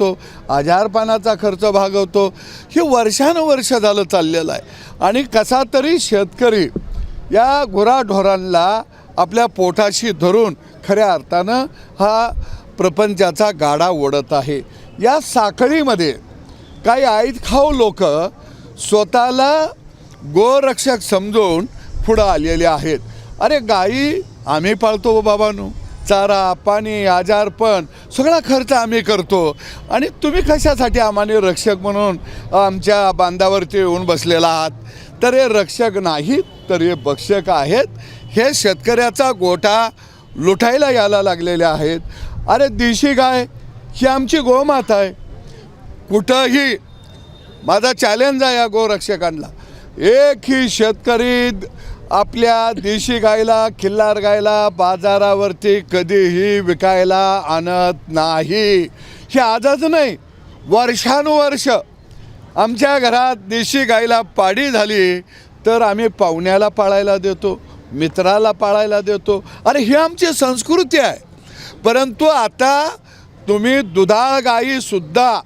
तो आजारपानाचा खर्च भागवतो. हे वर्षानुवर्ष झालं चाललेलं आहे. आणि कसा तरी शेतकरी या गुराढोरांना आपल्या पोटाशी धरून खऱ्या अर्थानं हा प्रपंचाचा गाडा ओढत आहे. या साखळीमध्ये काही आईत खाऊ लोक स्वतःला गोरक्षक समजून पुढं आलेले आहेत. अरे गाई आम्ही पाळतो हो बाबांनो. चारा पाणी आजारपण सगळा खर्च आम्ही करतो. आणि तुम्ही कशासाठी आम्हाला रक्षक म्हणून आमच्या बांधावरती येऊन बसलेला आहात? तर हे रक्षक नाहीत तर हे भक्षक आहेत. हे शेतकऱ्याचा गोठा लुटायला यायला लागलेले आहेत. अरे देशी गाय ही आमची गोमाता आहे. कुठंही माझा चॅलेंज आहे या गोरक्षकांना. एकही शेतकरी आपल्या देशी गायला खिल्लार गायला बाजारावरती कधीही विकायला आणत नाही. हे आजच नाही वर्षानुवर्ष आमच्या घरात देशी गायला पाडी झाली तर आम्ही पाहुण्याला पाळायला देतो मित्राला पाळायला देतो. अरे ही आमची संस्कृती आहे. परंतु आता तुम्ही दुधाळ गाईसुद्धा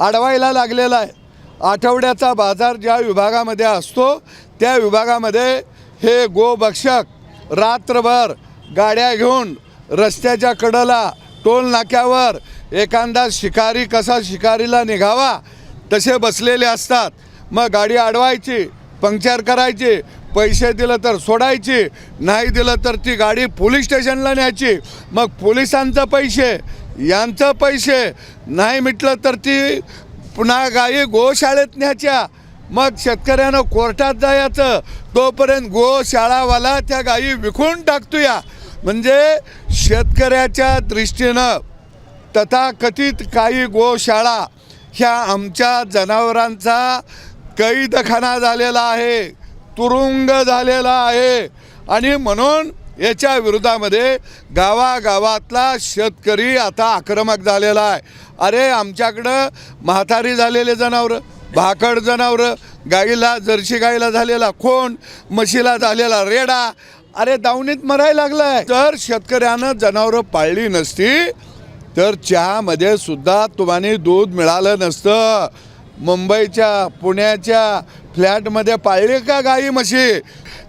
अडवायला लागलेला आहे. आठवड्याचा बाजार ज्या विभागामध्ये असतो त्या विभागामध्ये हे गोभक्षक रात्रभर गाड्या घेऊन रस्त्याच्या कडेला टोल नाक्यावर एखादा शिकारी कसा शिकारीला निघावा तसे बसलेले असतात. मग गाडी अडवायची पंक्चर करायची पैसे दिलं तर सोडायची नाही दिलं तर ती गाडी पोलीस स्टेशनला न्यायची. मग पोलिसांचं पैसे यांचं पैसे नाही मिटलं तर ती पुन्हा गायी गोशाळेत न्यायच्या. मग शेतकऱ्यानं कोर्टात जायचं. तोपर्यंत गोशाळावाला त्या गायी विकून टाकतोया. म्हणजे शेतकऱ्याच्या दृष्टीनं तथाकथित काही गोशाळा ह्या आमच्या जनावरांचा कैदखाना झालेला आहे तुरुंग झालेला आहे. आणि म्हणून याच्या विरोधामध्ये गावागावातला शेतकरी आता आक्रमक झालेला आहे. अरे आमच्याकडं म्हातारी झालेले जनावरं भाकड जनावरं गाईला जर्सी गाईला झालेला खोंड म्हशीला झालेला रेडा. अरे दावणीत मरायला लागलाय. तर शेतकऱ्यानं जनावरं पाळली नसती तर चहामध्ये सुद्धा तुम्हाला दूध मिळालं नसतं. मुंबईच्या पुण्याच्या फ्लॅटमध्ये पाळले का गाई म्हशी?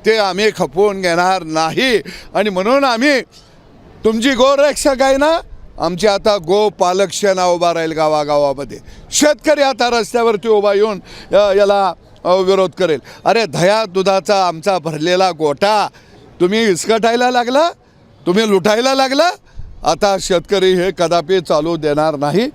ते आम्ही खपवून घेणार नाही. आणि म्हणून आम्ही तुमची गोरक्षक आहे ना आमची आता गो पालक सेना उभा राहील गावागावामध्ये. शेतकरी आता रस्त्यावरती उभा येऊन याला विरोध करेल. अरे दह्या दुधाचा आमचा भरलेला गोठा तुम्ही इसकटायला लागला? तुम्ही लुटायला लागला? आता शेतकरी हे कदापि चालू देणार नाही.